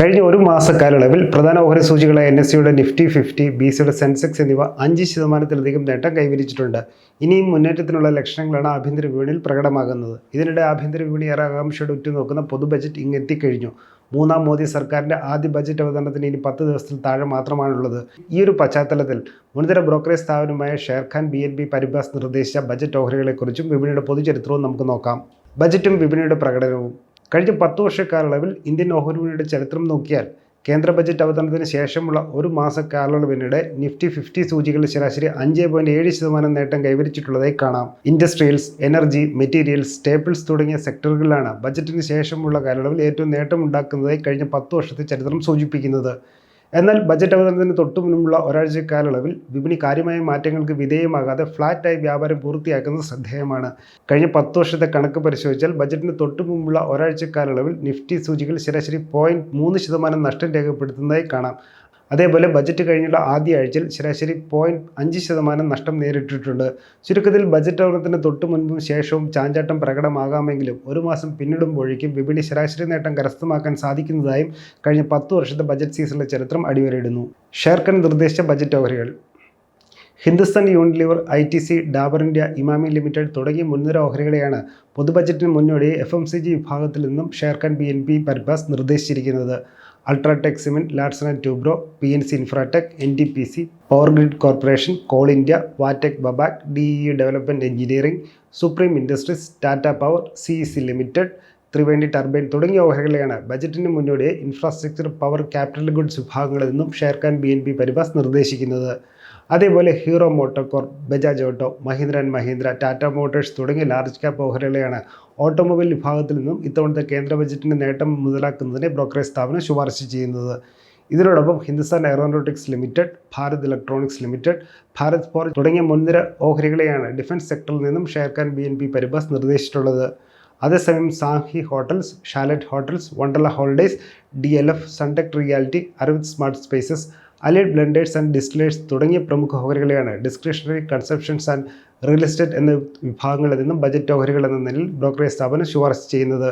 കഴിഞ്ഞ ഒരു മാസ കാലയളവിൽ പ്രധാന ഓഹരി സൂചികളായ എൻ എസ് സിയുടെ നിഫ്റ്റി ഫിഫ്റ്റി ബി സിയുടെ സെൻസെക്സ് എന്നിവ അഞ്ച് ശതമാനത്തിലധികം നേട്ടം കൈവരിച്ചിട്ടുണ്ട്. ഇനിയും മുന്നേറ്റത്തിനുള്ള ലക്ഷണങ്ങളാണ് ആഭ്യന്തര വിപണിയിൽ പ്രകടമാകുന്നത്. ഇതിനിടെ ആഭ്യന്തര വിപണി ഏറെ ആകാംക്ഷയോടെ ഉറ്റുനോക്കുന്ന പൊതു ബജറ്റ് ഇങ്ങെത്തിക്കഴിഞ്ഞു മൂന്നാം മോദി സർക്കാരിന്റെ ആദ്യ ബജറ്റ് അവതരണത്തിന് ഇനി പത്ത് ദിവസത്തിൽ താഴെ മാത്രമാണുള്ളത്. ഈ ഒരു പശ്ചാത്തലത്തിൽ മുൻതര ബ്രോക്കറേജ് സ്ഥാപനമായ Sharekhan B N P Paribas നിർദ്ദേശിച്ച ബജറ്റ് ഓഹരികളെക്കുറിച്ചും വിപണിയുടെ പൊതുചരിത്രവും നമുക്ക് നോക്കാം. ബജറ്റും വിപണിയുടെ പ്രകടനവും കഴിഞ്ഞ പത്ത് വർഷക്കാലയളവിൽ ഇന്ത്യൻ ഓഹരി വിപണിയുടെ ചരിത്രം നോക്കിയാൽ കേന്ദ്ര ബജറ്റ് അവതരണത്തിന് ശേഷമുള്ള ഒരു മാസ കാലയളവിനിടെ നിഫ്റ്റി ഫിഫ്റ്റി സൂചികളിൽ ശരാശരി അഞ്ച് പോയിന്റ് ഏഴ് ശതമാനം നേട്ടം കൈവരിച്ചിട്ടുള്ളതായി കാണാം. ഇൻഡസ്ട്രിയൽസ് എനർജി മെറ്റീരിയൽസ് സ്റ്റേപ്പിൾസ് തുടങ്ങിയ സെക്ടറുകളിലാണ് ബജറ്റിന് ശേഷമുള്ള കാലയളവിൽ ഏറ്റവും നേട്ടമുണ്ടാക്കുന്നതായി കഴിഞ്ഞ പത്ത് വർഷത്തെ ചരിത്രം സൂചിപ്പിക്കുന്നത്. എന്നാൽ ബജറ്റ് അവതരണത്തിന് തൊട്ടു മുൻപുള്ള ഒരാഴ്ച കാലയളവിൽ വിപണി കാര്യമായ മാറ്റങ്ങൾക്ക് വിധേയമാകാതെ ഫ്ലാറ്റായി വ്യാപാരം പൂർത്തിയാക്കുന്നത് ശ്രദ്ധേയമാണ്. കഴിഞ്ഞ പത്ത് വർഷത്തെ കണക്ക് പരിശോധിച്ചാൽ ബജറ്റിന് തൊട്ടു മുമ്പുള്ള ഒരാഴ്ച കാലയളവിൽ നിഫ്റ്റി സൂചികൾ ശരാശരി പോയിന്റ് മൂന്ന് ശതമാനം നഷ്ടം രേഖപ്പെടുത്തുന്നതായി കാണാം. അതേപോലെ ബജറ്റ് കഴിഞ്ഞുള്ള ആദ്യ ആഴ്ചയിൽ ശരാശരി പോയിന്റ് അഞ്ച് ശതമാനം നഷ്ടം നേരിട്ടിട്ടുണ്ട്. ചുരുക്കത്തിൽ ബജറ്റ് അവതരണത്തിന് തൊട്ടു മുൻപും ശേഷവും ചാഞ്ചാട്ടം പ്രകടമാകാമെങ്കിലും ഒരു മാസം പിന്നിടുമ്പോഴേക്കും വിപണി ശരാശരി നേട്ടം കരസ്ഥമാക്കാൻ സാധിക്കുന്നതായും കഴിഞ്ഞ പത്ത് വർഷത്തെ ബജറ്റ് സീസണിലെ ചരിത്രം അടിവരയിടുന്നു. ഷേർഖൻ നിർദ്ദേശിച്ച ബജറ്റ് ഓഹരികൾ Hindustan Unilever I T C Dabur India Emami limited തുടങ്ങിയ മുൻനിര ഓഹരികളെയാണ് പൊതുബജറ്റിന് മുന്നോടി എഫ് എം സി ജി വിഭാഗത്തിൽ നിന്നും Sharekhan B N P Paribas നിർദ്ദേശിച്ചിരിക്കുന്നത്. UltraTech Cement Larsen and Toubro P N C Infratech N T P C Power Grid Corporation Coal India Vatech Wabag D E Development Engineering Supreme Industries Tata Power C E C Limited Triveni Turbine തുടങ്ങിയ ഓഹരികളെയാണ് ബജറ്റിന് മുന്നോടിയായി infrastructure power capital goods വിഭാഗങ്ങളിൽ നിന്നും Sharekhan B N P Paribas നിർദ്ദേശിക്കുന്നത്. അതേപോലെ Hero MotoCorp Bajaj Auto Mahindra and Mahindra Tata Motors തുടങ്ങിയ large cap ഓഹരികളെയാണ് ഓട്ടോമൊബൈൽ വിഭാഗത്തിൽ നിന്നും ഇത്തവണത്തെ കേന്ദ്ര ബജറ്റിന്റെ നേട്ടം മുതലാക്കുന്നതിന് ബ്രോക്കറേജ് സ്ഥാപനം ശുപാർശ ചെയ്യുന്നത്. ഇതിനോടൊപ്പം Hindustan Aeronautics Limited Bharat Electronics Limited Bharat Forge തുടങ്ങിയ മുൻനിര ഓഹരികളെയാണ് ഡിഫൻസ് സെക്ടറിൽ നിന്നും Sharekhan B N P Paribas നിർദ്ദേശിച്ചിട്ടുള്ളത്. അതേസമയം Samhi Hotels Chalet Hotels Wonderla Holidays D L F Sunteck Realty Arvind Smart Spaces Allied Blenders and Distillers തുടങ്ങിയ പ്രമുഖ ഓഹരികളെയാണ് discretionary conceptions and real estate എന്ന വിഭാഗങ്ങളിൽ നിന്നും ബജറ്റ് ഓഹരികൾ എന്ന നിലയിൽ ബ്രോക്കറേജ് സ്ഥാപനം ശുപാർശ ചെയ്യുന്നത്.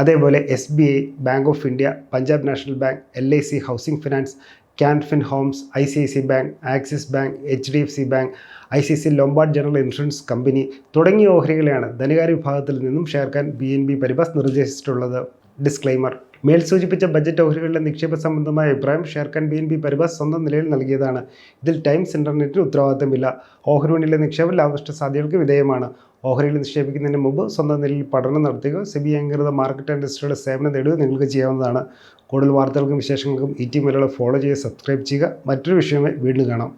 അതേപോലെ S B I bank of India Punjab national bank L I C housing finance Canfin homes I C I C bank Axis bank H D F C bank I C C Lombard general insurance company തുടങ്ങിയ ഓഹരികളെയാണ് ധനകാര്യ വിഭാഗത്തിൽ നിന്നും ചേർക്കാൻ B N B പരിബാസ് നിർദ്ദേശിച്ചിട്ടുള്ളത്. Disclaimer മേൽ സൂചിപ്പിച്ച budget ഓഹരികളിലെ നിക്ഷേപ സംബന്ധമായ അഭിപ്രായം Sharekhan B N B Paribas സ്വന്തം നിലയിൽ നൽകിയതാണ്. ഇതിൽ ടൈംസ് ഇന്റർനെറ്റിന് ഉത്തരവാദിത്തമില്ല. ഓഹരി വണ്ണിലെ നിക്ഷേപം ലാഭനഷ്ട സാധ്യതകൾക്ക് വിധേയമാണ്. ഓഹരിയിൽ നിക്ഷേപിക്കുന്നതിന് മുമ്പ് സ്വന്തം നിലയിൽ പഠനം നടത്തുകയോ സെബി അംഗീകൃത മാർക്കറ്റ് ഇൻഡസ്ട്രിയുടെ സേവനം നേടുകയോ നിങ്ങൾക്ക് ചെയ്യാവുന്നതാണ്. കൂടുതൽ വാർത്തകൾക്കും വിശേഷങ്ങൾക്കും ഈ ടി മലയാളം ഫോളോ ചെയ്യുക സബ്സ്ക്രൈബ് ചെയ്യുക. മറ്റൊരു വിഷയമായി വീണ്ടും കാണാം.